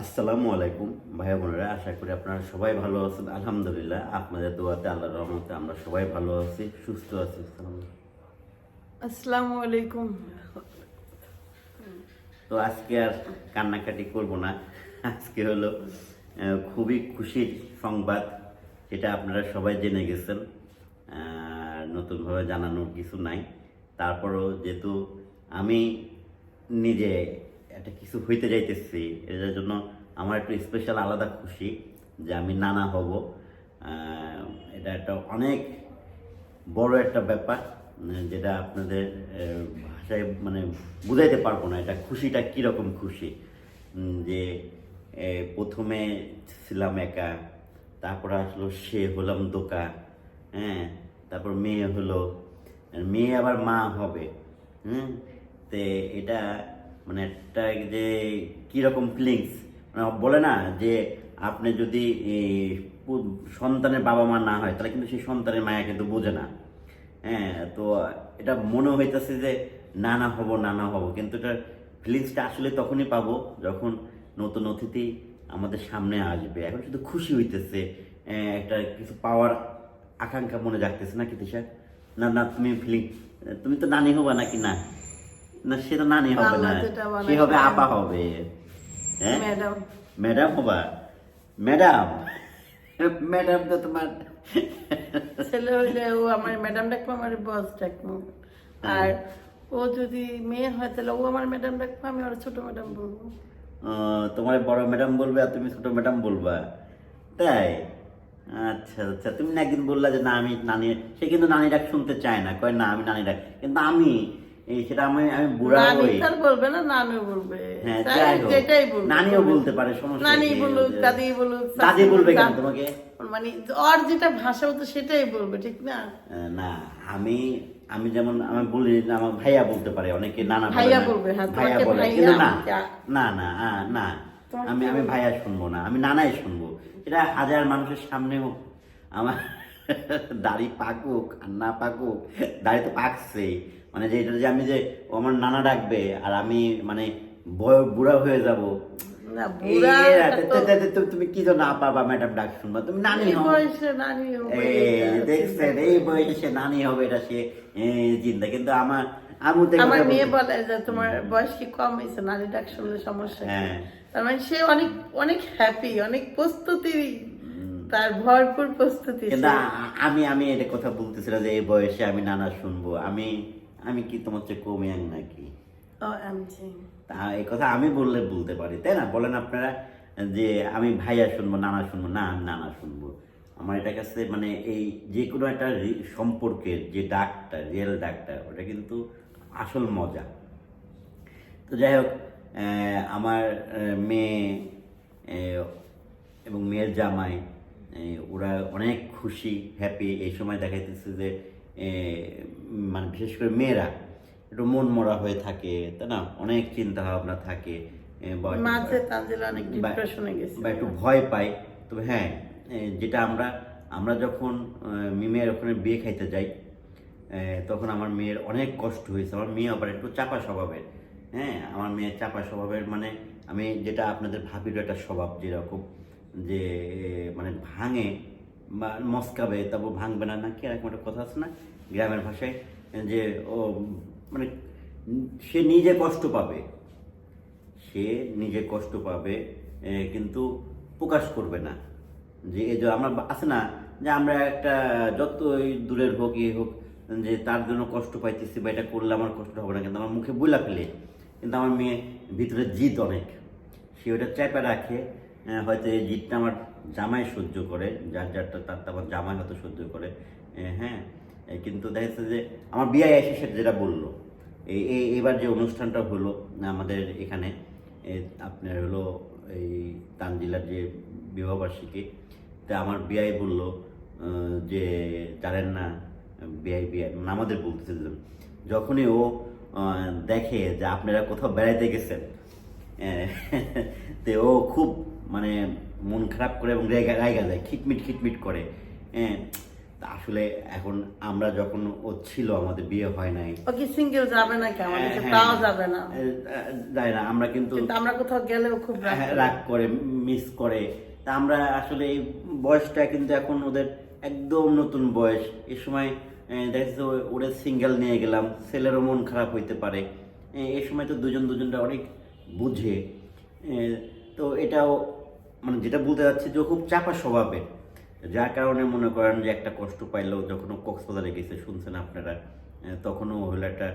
আসসালামু আলাইকুম ভাই বোনেরা আশা করি আপনারা সবাই ভালো আছেন। আলহামদুলিল্লাহ আপনাদের দোয়াতে আল্লাহর রহমতে আমরা সবাই ভালো আছি সুস্থ আছি। আসসালামু আলাইকুম। তো আজকে আর কান্নাকাটি করব না। আজকে হলো খুবই খুশির সংবাদ যেটা আপনারা সবাই জেনে গেছেন। নতুনভাবে জানানোর কিছু নাই। তারপরও যেহেতু আমি নিজে একটা কিছু হইতে যাইতেছি। এটার জন্য আমার একটু স্পেশাল আলাদা খুশি যে আমি নানা হব। এটা একটা অনেক বড় একটা ব্যাপার, যেটা আপনাদের ভাষায় মানে বুঝাইতে পারব না এটা খুশিটা কীরকম খুশি। যে প্রথমে ছিলাম একা, তারপর আসলো সে হলাম দোকা হ্যাঁ তারপর মেয়ে হলো মেয়ে আবার মা হবে। হুম, তে এটা মানে একটা যে কীরকম ফিলিংস মানে বলে না যে আপনি যদি সন্তানের বাবা মা না হয়, তাহলে কিন্তু সেই সন্তানের মায়া কিন্তু বোঝে না। হ্যাঁ তো এটা মনে হইতেছে যে নানা হব নানা হব। কিন্তু এটার ফিলিংসটা আসলে তখনই পাবো যখন নতুন অতিথি আমাদের সামনে আসবে। এখন শুধু খুশি হইতেছে একটা কিছু পাওয়ার আকাঙ্ক্ষা মনে জাগতেছে না কি তিশা না না, তুমি ফিলিং তুমি তো নানি হবা নাকি? না। না সে তো নানি হবে না। সে হবে? আপা হবে। হ্যাঁ? ম্যাডাম। হবা। ম্যাডাম। ম্যাডাম তো তোমার ছেলে হইলে ও আমার ম্যাডাম ডাকবো আমার বস ডাকবো। আর ও যদি মেয়ে হয় তাহলে ও আমার ম্যাডাম ডাকবো আমি ওর ছোট ম্যাডাম বলব। তোমার বড় ম্যাডাম বলবে আর তুমি ছোট ম্যাডাম বলবা। তাই? আচ্ছা আচ্ছা তুমি না একদিন বললা যে না আমি নানি সে কিন্তু নানি ডাক শুনতে চায় না কয় না আমি নানি ডাক কিন্তু আমি এই সেটা আমি আমি বুড়া নানি হই। বলবে না নানিও বলবে। হ্যাঁ হোক। যেটাই বলবে নানিও বলতে পারে সমস্যা নানি? বলুক দাদি বলুক দাদি বলবে কেন তোমাকে? মানে ওর যেটা ভাষা হতো সেটাই বলবে ঠিক না? না আমি আমি যেমন আমি বলি আমার ভাইয়া বলতে পারে অনেকে নানা ভাইয়া বলবে, হ্যাঁ, ভাইয়া বলে কিন্তু না না না না আমি আমি ভাইয়া শুনব না আমি নানাই শুনব। এটা হাজার মানুষের সামনেও আমার দাড়ি পাকুক আর না পাকুক দাড়ি তো পাকছে মানে যে এটা যে আমি যে আমার নানা ডাকবে আর আমি মানে বয় বুড়া হয়ে যাব। তুমি কি ম্যাডাম ডাক শুনবা? তুমি নানি দেখছেন এই বয়সে সে নানি হবে এটা সে চিন্তা কিন্তু আমার আমার মেয়ে বলে যে তোমার বয়স কি কম হয়েছে? নারী ডাক শুনলে সমস্যা হ্যাঁ। তার মানে সে অনেক অনেক হ্যাপি অনেক প্রস্তুতি তার ভরপুর প্রস্তুতি আমি আমি এটা কথা বলতেছিলাম যে এই বয়সে আমি নানা শুনব। আমি আমি কি তোমার চেয়ে কমে আন নাকি? তা এই কথা আমি বললে বলতে পারি তাই না? বলেন আপনারা যে আমি ভাইয়া শুনব নানা শুনব না আমি নানা শুনব। আমার এটা কাছে মানে এই যে কোনো একটা সম্পর্কের যে ডাকটা রিয়েল ডাকটা ওটা কিন্তু আসল মজা। তো যাই হোক আমার মেয়ে এবং মেয়ের জামাই ওরা অনেক খুশি হ্যাপি এই সময় দেখাইতেছে যে মানে বিশেষ করে মেয়েরা একটু মন মরা হয়ে থাকে তাই না? অনেক চিন্তা ভাবনা থাকে বা- একটু ভয় পাই তবে হ্যাঁ যেটা আমরা আমরা যখন মিমের ওখানে বিয়ে খাইতে যাই তখন আমার মেয়ের অনেক কষ্ট হয়েছে। আমার মেয়ে আবার একটু চাপা স্বভাবের হ্যাঁ? আমার মেয়ের চাপা স্বভাবের মানে আমি যেটা আপনাদের ভাবির একটা স্বভাব যেরকম যে মানে ভাঙে মস্কাবে তারপর ভাঙবে না নাকি এরকম একটা কথা আছে না, গ্রামের ভাষায়, যে ও মানে সে নিজে কষ্ট পাবে। সে নিজে কষ্ট পাবে কিন্তু প্রকাশ করবে না। যে এই যে আমরা, আছে না, যে আমরা একটা যতই দূরের হোক ইয়ে হোক, যে তার জন্য কষ্ট পাইতেছি বা এটা করলে আমার কষ্ট হবে না, কিন্তু আমার মুখে বইলা ফেলে। কিন্তু আমার মেয়ে ভিতরে জিদ অনেক। সে ওটা চেপে রাখে হয়তো এই জিদটা আমার জামাই সহ্য করে, যার যারটা তার আমার জামাই হয়তো সহ্য করে। হ্যাঁ কিন্তু দেখা যাচ্ছে যে আমার বিয়ে এসে সেটা যেটা বলল এই এবার যে অনুষ্ঠানটা হলো আমাদের এখানে আপনার হলো এই তানজিলার যে বিবাহবার্ষিকী তা আমার বিয়াই বলল যে জানেন না বিয়াই বিয়াই মানে আমাদের বলতেছে যখনই ও দেখে যে আপনারা কোথাও বেড়াইতে গেছেন তে ও খুব মানে মন খারাপ করে এবং রেগা রাইগা যায় খিটমিট খিটমিট করে। হ্যাঁ তা আসলে এখন আমরা যখন ও ছিল আমাদের বিয়ে হয় নাই। ও কি সিঙ্গেল যাবে না কি আমাদের হ্যাঁ, তাও যাবে না। যায় না আমরা কিন্তু আমরা কোথাও গেলেও খুব রাগ হ্যাঁ, রাগ করে মিস করে। তা আমরা আসলে এই বয়সটা কিন্তু এখন ওদের একদম নতুন বয়স। এই সময় এ, দেখা যাচ্ছে ওরা সিঙ্গেল নিয়ে গেলাম ছেলেরও মন খারাপ হইতে পারে। এ, এই সময় তো দুজন দুজনটা অনেক বুঝে। তো এটাও মানে যেটা বলতে যাচ্ছি যে খুব চাপা স্বভাবের। যার কারণে মনে করেন যে একটা কষ্ট পাইলো যখন ও কক্সবাজারে গেছে শুনছেন আপনারা তখনও ও হলো একটা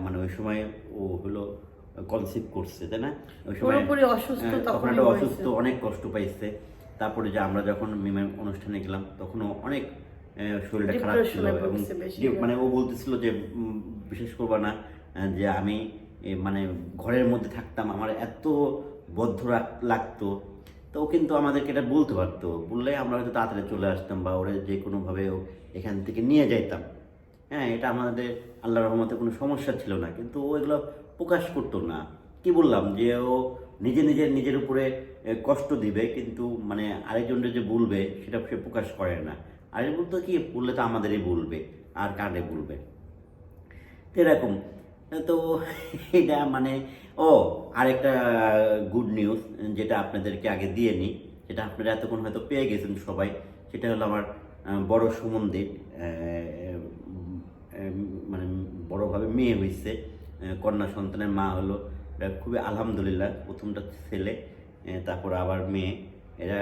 মানে ওই সময় ও হলো কনসিভ করছে তাই না? ওই সময় হ্যাঁ, তখন একটা অসুস্থ অনেক কষ্ট পাইছে। তারপরে যে আমরা যখন মিমের অনুষ্ঠানে গেলাম তখনও অনেক শরীরটা খারাপ ছিল এবং ভুগছে বেশি যে- মানে ও বলতেছিল যে বিশেষ করবা না যে আমি মানে ঘরের মধ্যে থাকতাম আমার এত বদ্ধ লাগতো তো ও কিন্তু আমাদেরকে এটা বলতে পারতো। বললে আমরা হয়তো তাড়াতাড়ি চলে আসতাম বা ওরা যে কোনোভাবে এখান থেকে নিয়ে যাইতাম। হ্যাঁ এটা আমাদের আল্লাহ রহমতে কোনো সমস্যা ছিল না। কিন্তু ও এগুলো প্রকাশ করতো না। কি বললাম যে ও নিজে নিজে নিজের উপরে কষ্ট দিবে কিন্তু মানে আরেকজনের যে বলবে সেটা সে প্রকাশ করে না। আরেক বলতো কি, বললে তো আমাদেরই বলবে, আর কারে বলবে? এরকম। তো এটা মানে ও, আরেকটা গুড নিউজ যেটা আপনাদেরকে আগে দিয়ে নিই। যেটা আপনারা এতক্ষণ হয়তো পেয়ে গেছেন সবাই, সেটা হলো আমার বড় সুমন্দির মানে বড়ভাবে মেয়ে হয়েছে কন্যা সন্তানের মা হলো। এটা খুবই আলহামদুলিল্লাহ, প্রথমটা ছেলে তারপর আবার মেয়ে। এরা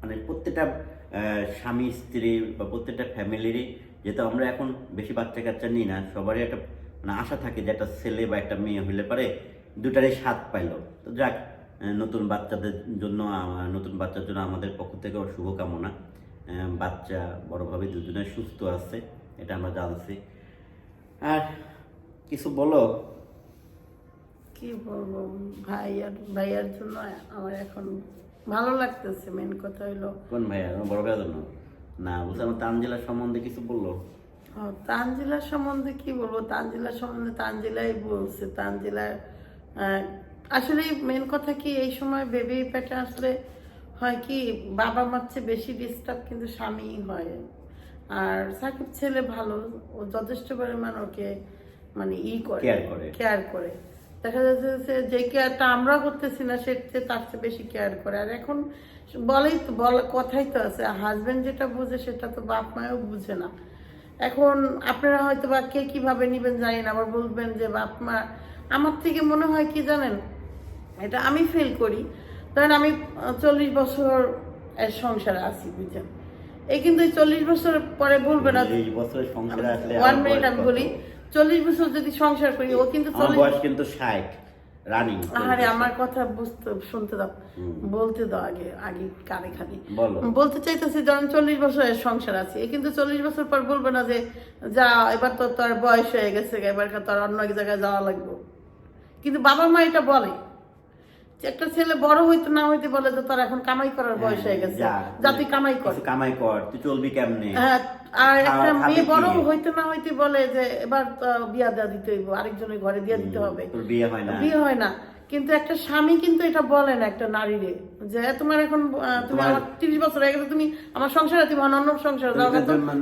মানে প্রত্যেকটা স্বামী, স্ত্রী বা প্রত্যেকটা ফ্যামিলিরই যেহেতু আমরা এখন বেশি বাচ্চা কাচ্চা নিই না, সবারই একটা মানে আশা থাকে যে একটা ছেলে বা একটা মেয়ে হইলে পারে দুটারই স্বাদ পাইলো। তো যাক নতুন বাচ্চাদের জন্য নতুন বাচ্চার জন্য আমাদের পক্ষ থেকেও শুভকামনা। বাচ্চা বড়ভাবে দুজনে সুস্থ আছে এটা আমরা জানছি। আর কিছু বলো? কি বলব ভাইয়ার ভাইয়ার জন্য আমার এখন ভালো লাগতেছে মেন কথা হইল। কোন ভাইয়া? বড় ভাইয়া জন্য? না বলছি আমার তানজিলা সম্বন্ধে কিছু বলল। ও, তানজিলার সম্বন্ধে কি বলব? তানজিলার সম্বন্ধে তানজিলাই বলছে। তানজিলার আসলে মেন কথা কি এই সময় বেবি পেটে আসলে হয় কি বাবা মার চেয়ে বেশি ডিস্টার্ব কিন্তু স্বামী হয়। আর সাকিব ছেলে ভালো ও যথেষ্ট পরিমাণ ওকে মানে ই করে কেয়ার করে। দেখা যাচ্ছে যে যে কেয়ারটা আমরা করতেছি না সে তার চেয়ে বেশি কেয়ার করে। আর এখন বলেই তো বল কথাই তো আছে হাজবেন্ড যেটা বুঝে সেটা তো বাপ মায়ও বুঝে না। এখন আপনারা হয়তো বা কে কীভাবে নিবেন জানি না আবার বলবেন যে মা আমার থেকে মনে হয় কি জানেন? এটা আমি ফিল করি। ধরেন আমি চল্লিশ বছর সংসারে আছি বুঝছেন? এই কিন্তু চল্লিশ বছর পরে বলবে না। ওয়ান মিনিট আমি বলি চল্লিশ বছর যদি সংসার করি ও কিন্তু চল্লিশ বয়স কিন্তু ষাট। রানিং আরে আমার কথা বুঝতে শুনতে দাও। বলতে দাও আগে আগে কানে খালি বলতে চাইতেছি যখন চল্লিশ বছরের সংসার আছে। কিন্তু চল্লিশ বছর পর বলবে না যে যা এবার তো তোর বয়স হয়ে গেছে এবার তোর অন্য এক জায়গায় যাওয়া লাগবে। কিন্তু বাবা মা এটা বলে। একটা ছেলে বড় হইতে না হইতে বলে যে তোর এখন কামাই করার বয়স হয়ে গেছে। যা, তুই কামাই কর। কামাই কর তুই চলবি কেমনে? হ্যাঁ, আর একটা মেয়ে বড়? হইতে না হইতে বলে যে এবার বিয়া দেওয়া দিতে হইব আরেকজনের ঘরে দিয়ে দিতে হবে। বিয়ে হয় না। বিয়ে হয় না। কিন্তু একটা স্বামী কিন্তু এটা বলে না একটা নারীরে যে তোমার এখন তুমি আমার তিরিশ বছর হয়ে গেছে তুমি আমার সংসারে তুমি অন্য সংসারে যাও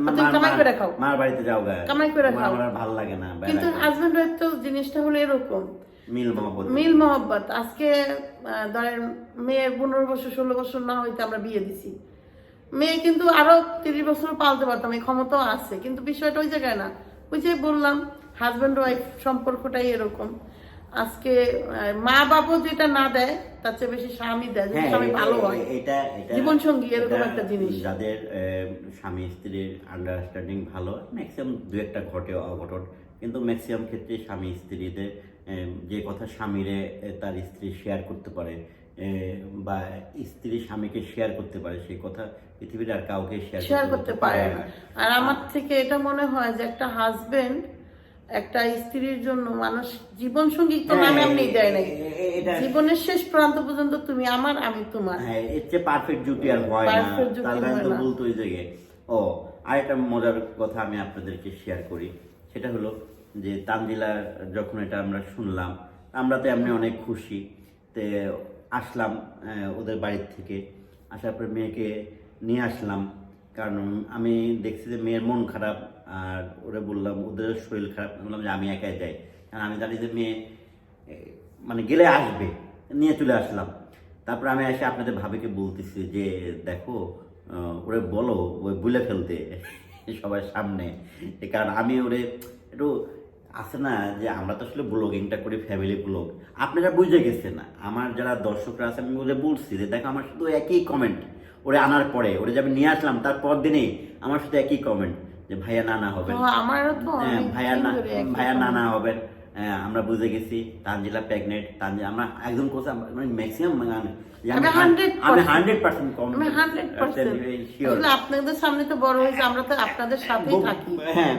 তুমি কামাই করে খাও। মার বাড়িতে যাও কামাই করে খাও। আমার ভালো লাগে না কিন্তু। হাজবেন্ড ওয়াইফ তো জিনিসটা হলো এরকম। মিল মহব্বত আজকে ধরেন মেয়ের পনেরো বছর ষোলো বছর না হইতে আমরা বিয়ে দিছি। মেয়ে কিন্তু আরও তিরিশ বছর পালতে পারতাম এই ক্ষমতাও আছে। কিন্তু বিষয়টা ওই জায়গায় না। ওই যে বললাম হাজব্যান্ড ওয়াইফ সম্পর্কটাই এরকম। আজকে মা বাবা যেটা না দেয় তার চেয়ে বেশি স্বামী দেয় যদি হ্যাঁ স্বামী ভালো হয়। এটা এটা জীবনসঙ্গী এরকম একটা জিনিস। যাদের স্বামী স্ত্রীর আন্ডারস্ট্যান্ডিং ভালো ম্যাক্সিমাম দু একটা ঘটে অঘটন। কিন্তু ম্যাক্সিমাম ক্ষেত্রে স্বামী স্ত্রীদের যে কথা স্বামীরে তার স্ত্রী শেয়ার করতে পারে বা স্ত্রী স্বামীকে শেয়ার করতে পারে সেই কথা পৃথিবীর আর কাউকে শেয়ার করতে পারে না। আর আমার থেকে এটা মনে হয় যে একটা হাজবেন্ড একটা স্ত্রীর জন্য মানুষ জীবন সঙ্গী তো হ্যাঁ, নামে এমনি দেয় এটা জীবনের শেষ প্রান্ত পর্যন্ত তুমি আমার আমি তোমার। হ্যাঁ এর চেয়ে পারফেক্ট জুটি আর হয় না। তাহলে তো। বলতো ওই জায়গায় ও আরেকটা মজার কথা আমি আপনাদেরকে শেয়ার করি। সেটা হলো যে তানজিলা যখন এটা আমরা শুনলাম, আমরা তো এমনি অনেক খুশি। তে আসলাম ওদের বাড়ির থেকে। আসার পর মেয়েকে নিয়ে আসলাম। কারণ আমি দেখছি যে মেয়ের মন খারাপ, আর ওরা বললাম, ওদের শরীর খারাপ। বললাম যে আমি একাই যাই। কারণ আমি জানি যে মেয়ে মানে গেলে আসবে। নিয়ে চলে আসলাম। তারপর আমি এসে আপনাদের ভাবিকে বলতেছি যে, দেখো ওরে বলো, ওই বুলে ফেলতে। সবার সামনে। কারণ আমি ওরে একটু আছে না যে আমরা তো আসলে ব্লগিংটা করি ফ্যামিলি ব্লগ। আপনারা বুঝে গেছেন না আমার যারা দর্শকরা আছে আমি ওদের বলছি যে দেখো আমার শুধু একই কমেন্ট ওরে আনার পরে ওরে যে আমি নিয়ে আসলাম তার পর দিনেই আমার শুধু একই কমেন্ট যে ভাইয়া নানা হবেন। হ্যাঁ, অনেক ভাইয়া না ভাইয়া। নানা হবেন। হ্যাঁ, আমরা বুঝে গেছি তানজিলা প্রেগনেন্ট তানজিলা আমরা একদম কোথাও মানে ম্যাক্সিমাম 100% আমি হান্ড্রেড পার্সেন্ট কম আপনাদের সামনে তো বড় হয়েছে আমরা তো আপনাদের সাথেই থাকি। হ্যাঁ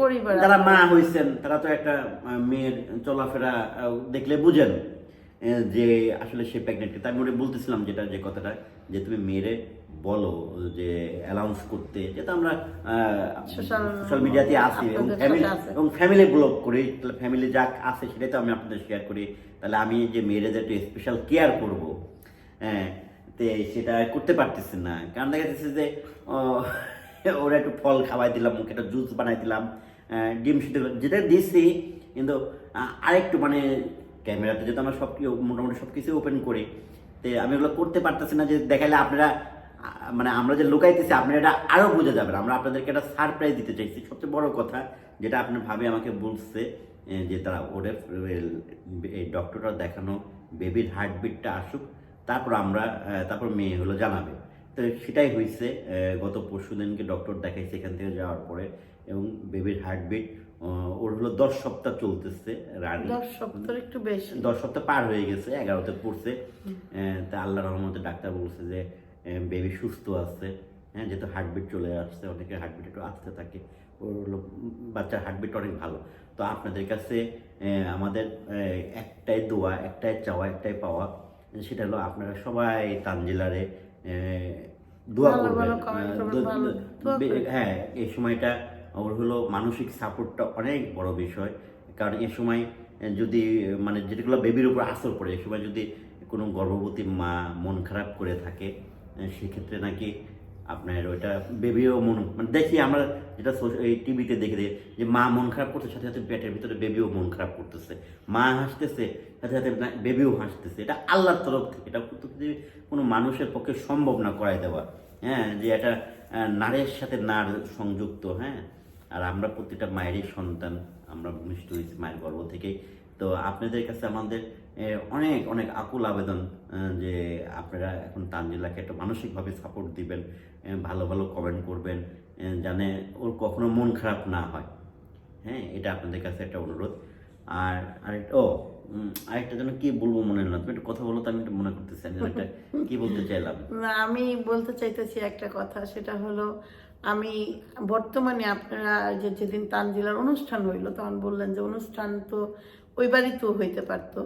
পরিবার যারা মা হয়েছেন তারা তো একটা মেয়ের চলাফেরা দেখলে বুঝেন। যে আসলে সে প্রেগনেন্ট তাই আমি ওরে বলতেছিলাম যেটা যে কথাটা যে তুমি মেয়েরে বলো যে অ্যালাউন্স করতে যেটা আমরা সোশ্যাল মিডিয়াতে আসি এবং ফ্যামিলি এবং ফ্যামিলি ব্লগ করি তাহলে ফ্যামিলি যা আছে সেটাই তো আমি আপনাদের শেয়ার করি তাহলে আমি যে মেয়েদের একটু স্পেশাল কেয়ার করব হ্যাঁ তে সেটা করতে পারতেছি না। কারণ দেখা যাচ্ছে যে ওরা একটু ফল খাওয়াই দিলাম মুখে একটা জুস বানাই দিলাম ডিম সিদ্ধ যেটা দিছি কিন্তু আরেকটু মানে ক্যামেরাতে যেহেতু আমরা সব মোটামুটি সব কিছু ওপেন করি, তো আমি ওগুলো করতে পারতেছি না যে দেখালে আপনারা মানে আমরা যে লুকাইতেছি, আপনারা এটা আরও বুঝে যাবেন আমরা আপনাদেরকে একটা সারপ্রাইজ দিতে চাইছি। সবচেয়ে বড় কথা যেটা আপনার ভাবি আমাকে বলছে যে তারা ওরে এই ডক্টরটা দেখানো বেবির হার্টবিটটা আসুক, তারপর আমরা তারপর মেয়ে হলো জানাবে। তো সেটাই হয়েছে গত পরশু দিনকে ডক্টর দেখাইছে এখান থেকে যাওয়ার পরে, এবং বেবির হার্টবিট ওর হলো দশ সপ্তাহ চলতেছে রানি দশ সপ্তাহ একটু বেশি। দশ সপ্তাহ পার হয়ে গেছে এগারোতে পড়ছে। তা আল্লাহ রহমতে ডাক্তার বলছে যে বেবি সুস্থ আছে। হ্যাঁ যেহেতু হার্টবিট চলে আসছে অনেকে হার্টবিট একটু আসতে থাকে। ওর হলো বাচ্চার হার্টবিট অনেক ভালো। তো আপনাদের কাছে আমাদের একটাই দোয়া একটাই চাওয়া একটাই পাওয়া সেটা হলো আপনারা সবাই তানজিলারে দোয়া করবেন। হ্যাঁ এই সময়টা ওর হলো মানসিক সাপোর্টটা অনেক বড় বিষয়। কারণ এই সময় যদি মানে যেগুলো বেবির উপর আসর পড়ে এই সময় যদি কোনো গর্ভবতী মা মন খারাপ করে থাকে সেক্ষেত্রে নাকি আপনার ওইটা বেবিও মন মানে দেখি আমরা যেটা এই টিভিতে দেখে দেখি যে মা মন খারাপ করছে, সাথে সাথে পেটের ভিতরে বেবিও মন খারাপ করতেছে। মা হাসতেছে, সাথে সাথে বেবিও হাসতেছে। এটা আল্লাহর তরফ থেকে, এটা কোনো মানুষের পক্ষে সম্ভব না করাই দেওয়া। হ্যাঁ যে এটা নারের সাথে নার সংযুক্ত হ্যাঁ। আর আমরা প্রতিটা মায়েরই সন্তান, আমরা ভূমিষ্ঠ হয়েছি মায়ের গর্ভ থেকে। তো আপনাদের কাছে আমাদের অনেক অনেক আকুল আবেদন যে আপনারা এখন তানজিলাকে একটা মানসিকভাবে সাপোর্ট দিবেন ভালো ভালো কমেন্ট করবেন জানে ওর কখনো মন খারাপ না হয়। হ্যাঁ এটা আপনাদের কাছে একটা অনুরোধ। আর আরেকটা, ও আরেকটা যেন কি বলব মনে হলো তুমি একটা কথা বলো তো, আমি এটা মনে করতেছি, আমি একটা কি বলতে চাইলাম? আমি বলতে চাইতেছি একটা কথা, সেটা হলো আমি বর্তমানে আপনারা যে যেদিন তানজিলার অনুষ্ঠান হইল, তখন বললেন যে অনুষ্ঠান তো ওই বাড়িতেও হইতে পারতো।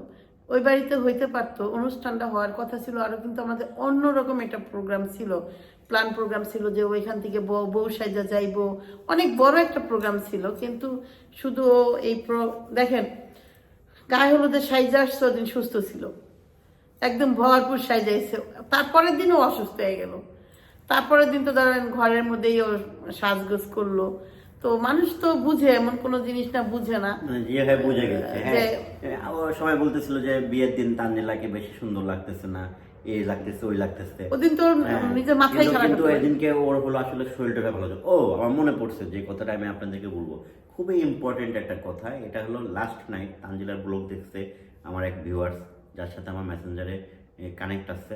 ওই বাড়িতে হইতে পারতো, অনুষ্ঠানটা হওয়ার কথা ছিল আরও কিন্তু আমাদের অন্যরকম একটা প্রোগ্রাম ছিল। প্ল্যান প্রোগ্রাম ছিল যে ওইখান থেকে বউ বউ সাজা যাইবো, অনেক বড় একটা প্রোগ্রাম ছিল, কিন্তু শুধু এই দেখেন, গায়ে হলুদের সাইজে আসছে, ওদিন সুস্থ ছিল। একদম ভরপুর সাজাইছে তারপরের দিনও অসুস্থ হয়ে গেল। তারপরের দিন তো ধরেন ঘরের মধ্যেই ও সাজগোজ করল। তো মানুষ তো বুঝে এমন কোনো জিনিস না বুঝে না। মানে বুঝে গেছে হ্যাঁ। সবাই বলতেছিল যে বিয়ের দিন তানজিলাকে বেশি সুন্দর লাগতেছে না এই লাগতেছে ওই লাগতেছে। ওদিন তো হ্যাঁ, নিজের মাথায় খারাপ কিন্তু ওর হলো আসলে শরীরটা ভালো ও আমার মনে পড়ছে যে কথাটা আমি আপনাদেরকে বলব। খুবই ইম্পর্টেন্ট একটা কথা এটা হলো লাস্ট নাইট তানজিলার ব্লগ দেখছে আমার এক ভিউয়ার্স যার সাথে আমার মেসেঞ্জারে কানেক্ট আছে।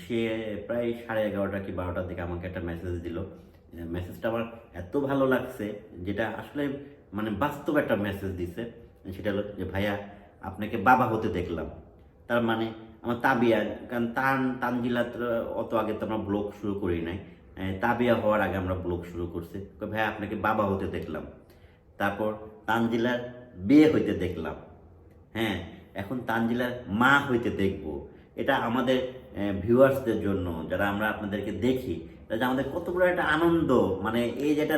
সে প্রায় সাড়ে এগারোটা কি বারোটার দিকে আমাকে একটা মেসেজ দিল। মেসেজটা আমার এত ভালো লাগছে যেটা আসলে মানে বাস্তব একটা মেসেজ দিছে। সেটা হলো যে, ভাইয়া, আপনাকে বাবা হতে দেখলাম। তার মানে আমার তাবিয়া, কারণ তান তানজিলা অত আগে তো আমরা ব্লগ শুরু করি নাই। তাবিয়া হওয়ার আগে আমরা ব্লগ শুরু করছি। ভাইয়া, আপনাকে বাবা হতে দেখলাম। তারপর তানজিলার বিয়ে হইতে দেখলাম। হ্যাঁ এখন তানজিলার মা হইতে দেখব। এটা আমাদের ভিউয়ার্সদের জন্য যারা আমরা আপনাদেরকে দেখি তাহলে আমাদের কত বড় একটা আনন্দ মানে এই যেটা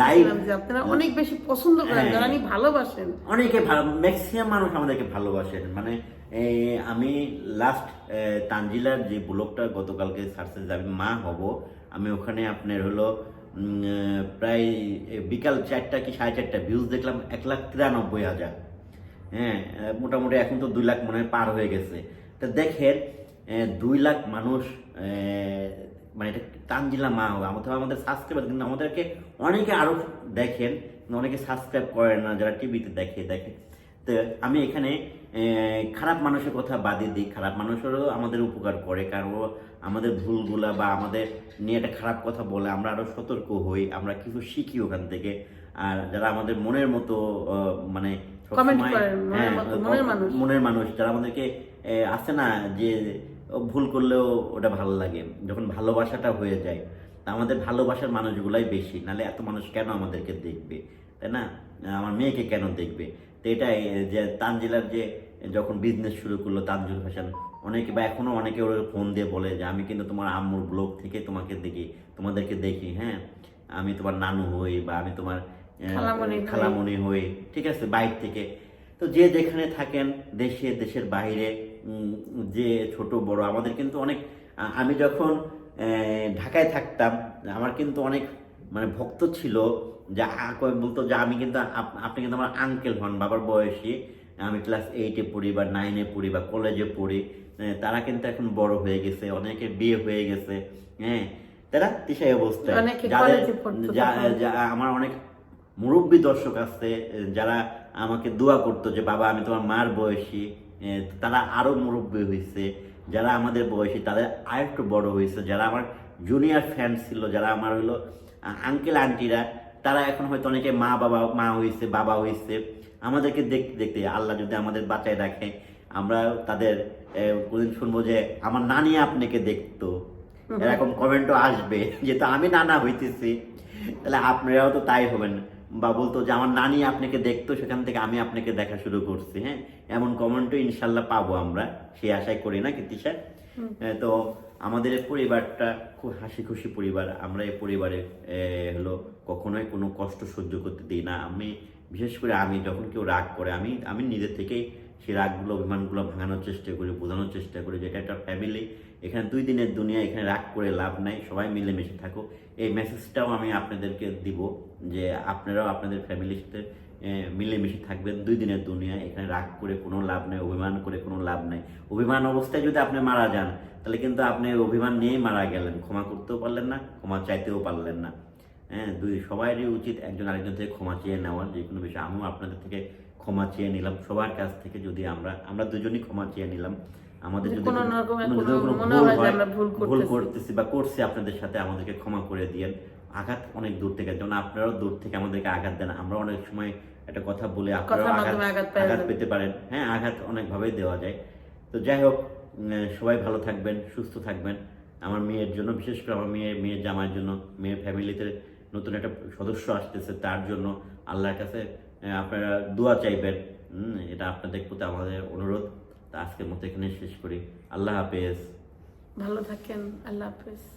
লাইভ আপনারা অনেক বেশি পছন্দ করেন হ্যাঁ। জানি ভালোবাসেন। অনেকে ভালো ম্যাক্সিমাম মানুষ আমাদেরকে ভালোবাসেন। মানে আমি লাস্ট তানজিলার যে ব্লগটা গতকালকে সার্চে আমি মা হব আমি ওখানে আপনার হলো প্রায় বিকাল চারটা কি সাড়ে চারটা ভিউজ দেখলাম এক লাখ তিরানব্বই হাজার। হ্যাঁ মোটামুটি এখন তো দুই লাখ মনে হয় পার হয়ে গেছে। তা দেখেন দুই লাখ মানুষ মানে এটা তানজিলা মা হবে। আমাদের আমাদের সাবস্ক্রাইবার কিন্তু আমাদেরকে অনেকে আরও দেখেন অনেকে সাবস্ক্রাইব করেন না যারা টিভিতে দেখে দেখে। তো আমি এখানে খারাপ মানুষের কথা বাদে দিই। খারাপ মানুষেরও আমাদের উপকার করে কারণ ও আমাদের ভুলগুলা বা আমাদের নিয়ে একটা খারাপ কথা বলে আমরা আরও সতর্ক হই আমরা কিছু শিখি ওখান থেকে। আর যারা আমাদের মনের মতো মানে মনের হ্যাঁ, মনের মানুষ। যারা আমাদেরকে আছে না যে ভুল করলেও ওটা ভালো লাগে। যখন ভালোবাসাটা হয়ে যায় তা আমাদের ভালোবাসার মানুষগুলাই বেশি। নালে এত মানুষ কেন আমাদেরকে দেখবে? তাই না? আমার মেয়েকে কেন দেখবে? তো এটাই যে তানজিলার যে যখন বিজনেস শুরু করল তানজুল ফ্যাশন অনেকে বা এখনও অনেকে ওর ফোন দিয়ে বলে যে আমি কিন্তু তোমার আম্মুর ব্লগ থেকে তোমাকে দেখি তোমাদেরকে দেখি হ্যাঁ? আমি তোমার নানু হই বা আমি তোমার খালামণি হই। ঠিক আছে? বাইর থেকে। তো যে যেখানে থাকেন দেশে দেশের বাইরে যে ছোট বড় আমাদের কিন্তু অনেক আমি যখন ঢাকায় থাকতাম আমার কিন্তু অনেক মানে ভক্ত ছিল যা বলতো যে আমি কিন্তু আপনি কিন্তু আমার আঙ্কেল হন বাবার বয়সী আমি ক্লাস এইটে পড়ি বা নাইনে পড়ি বা কলেজে পড়ি তারা কিন্তু এখন বড় হয়ে গেছে অনেকে বিয়ে হয়ে গেছে হ্যাঁ তারা তিসাই অবস্থায়। আমার অনেক মুরব্বী দর্শক আছে যারা আমাকে দোয়া করতো যে বাবা আমি তোমার মার বয়সী তারা আরও মুরব্বী হয়েছে যারা আমাদের বয়সী তাদের আরেকটু বড় হয়েছে যারা আমার জুনিয়র ফ্যান ছিল যারা আমার হলো আঙ্কেল আন্টিরা তারা এখন হয়তো অনেকে মা বাবা মা হয়েছে বাবা হয়েছে আমাদেরকে দেখতে দেখতে আল্লাহ যদি আমাদের বাঁচায় রাখে আমরা তাদের কোনদিন শুনব যে আমার নানি আপনাকে দেখতো। এরকম কমেন্টও আসবে যেহেতু আমি নানা হইতেছি। তাহলে আপনারাও তো তাই হবেন। বা বলতো যে আমার নানি আপনাকে দেখতো সেখান থেকে আমি আপনাকে দেখা শুরু করছি। হ্যাঁ এমন কমেন্টও ইনশাল্লাহ পাবো আমরা। সেই আশাই করি না কীর্তি স্যার? তো আমাদের এই পরিবারটা খুব হাসি খুশি পরিবার। আমরা এই পরিবারে হলো কখনোই কোনো কষ্ট সহ্য করতে দিই না। আমি বিশেষ করে আমি যখন কেউ রাগ করে আমি আমি নিজের থেকেই সেই রাগগুলো অভিমানগুলো ভাঙানোর চেষ্টা করি বোঝানোর চেষ্টা করি যেটা একটা ফ্যামিলি এখানে দুই দিনের দুনিয়া এখানে রাগ করে লাভ নাই সবাই মিলেমিশে থাকো এই মেসেজটাও আমি আপনাদেরকে দিব। যে আপনারাও আপনাদের ফ্যামিলির সাথে মিলেমিশে থাকবেন দুই দিনের দুনিয়া। এখানে রাগ করে কোনো লাভ নেই, অভিমান করে কোনো লাভ নেই। অভিমান অবস্থায় যদি আপনি মারা যান, তাহলে কিন্তু আপনি অভিমান নিয়েই মারা গেলেন। ক্ষমা করতেও পারলেন না, ক্ষমা চাইতেও পারলেন না। হ্যাঁ দুই, সবারই উচিত একজন আরেকজন থেকে ক্ষমা চেয়ে নেওয়ার। যে কোনো বিষয় আমিও আপনাদের থেকে ক্ষমা চেয়ে নিলাম। সবার কাছ থেকে যদি আমরা আমরা দুজনই ক্ষমা চেয়ে নিলাম। আমাদের যদি কোনো ভুল করতেছি। বা করছি আপনাদের সাথে আমাদেরকে ক্ষমা করে দিয়েন। আঘাত অনেক দূর থেকে যেমন আপনারাও দূর থেকে আমাদেরকে আঘাত দেন। আমরা অনেক সময় একটা কথা বলে আপনারাও আঘাত। পেতে পারেন। হ্যাঁ আঘাত অনেকভাবেই দেওয়া যায়। তো যাই হোক সবাই ভালো থাকবেন সুস্থ থাকবেন। আমার মেয়ের জন্য বিশেষ করে আমার মেয়ের মেয়ের জামার জন্য মেয়ের ফ্যামিলিতে নতুন একটা সদস্য আসতেছে তার জন্য আল্লাহর কাছে আপনারা দোয়া চাইবেন। হুম, এটা আপনাদের প্রতি আমাদের অনুরোধ। আজকের মতো এখানে শেষ করি। আল্লাহ হাফেজ। ভালো থাকেন। আল্লাহ হাফেজ।